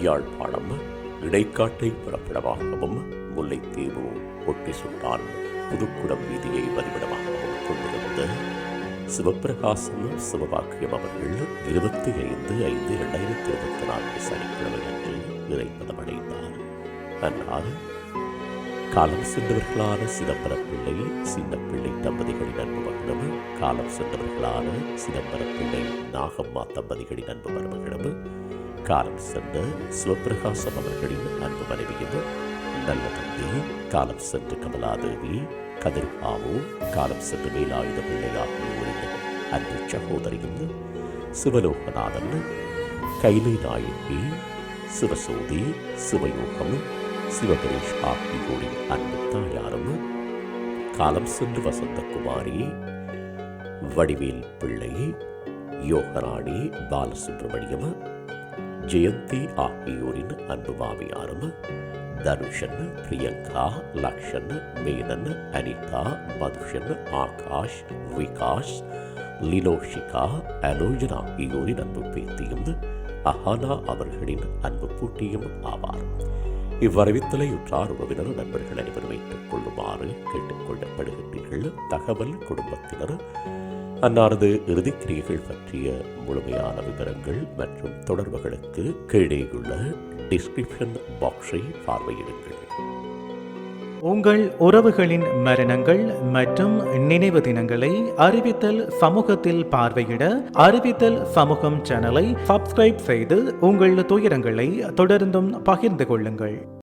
யாழ்ப்பாணம் இடைக்காட்டை புறப்படமாகவும் முல்லைத்தீவு ஒட்டி சுட்டான். புதுக்குடம் வீதியை பதிவிடமாகவும் கொண்டிருந்த சிவப்பிரகாசம் சிவபாக்கியம் அவர்கள் இருபத்தி ஐந்து ஐந்து இரண்டாயிரத்தி இருபத்தி நான்கு சனிக்கிழமை அன்று இறைப்பதமடைந்தார். அன்னார் காலம் சென்றவர்களான சிதம்பர பிள்ளை சின்னப்பிள்ளை தம்பதிகளின் அன்பு மகனும் காலம் சென்றவர்களான சிதம்பரப்பிள்ளை நாகம்மா தம்பதிகளின் அன்பு மருமகனும் காலம் சென்ற சிவபிரகாசம் அவர்களின் அன்பு மனைவியும் நல்ல தந்தி காலம் சென்று கமலாதேவி கதிர்பாவு காலம் சென்று வேலாயுத பிள்ளை ஆகியோரின் அன்பு சகோதரியும் சிவலோகநாதன் கைலை நாயகி சிவசோதி சிவயோகம் சிவகணேஷ் ஆகியோரின் அன்பு தாயாரும் காலம் சென்று வசந்தகுமாரி வடிவேல் பிள்ளை யோகராணி பாலசுப்ரமணியம் ஜெயந்தி ஆகியோரின் அன்பு மாமியாரும் தனுஷன் பிரியங்கா லக்ஷன் மேனன் அனிதா மதுஷன் ஆகாஷ் விகாஷ் லினோஷிகா அனோஜன் ஆகியோரின் அன்பு பேத்தியும் அஹானா அவர்களின் அன்பு பூட்டியும் ஆவார். இவ்வரவித்தலை உற்றார் உறவினர் நண்பர்கள் அனைவரும் வைத்துக் கொள்ளுமாறு கேட்டுக்கொள்ளப்படுகின்றீர்கள். தகவல் குடும்பத்தினர் அன்னாரது இறுதிக்கிரியைகள் பற்றிய முழுமையான விவரங்கள் மற்றும் தொடர்புகளுக்கு கீழேயுள்ள டிஸ்கிரிப்ஷன் பாக்ஸை பார்வையிடுங்கள். உங்கள் உறவுகளின் மரணங்கள் மற்றும் நினைவு தினங்களை அறிவித்தல் சமூகத்தில் பார்வையிட அறிவித்தல் சமூகம் சேனலை சப்ஸ்கிரைப் செய்து உங்கள் துயரங்களை தொடர்ந்தும் பகிர்ந்து கொள்ளுங்கள்.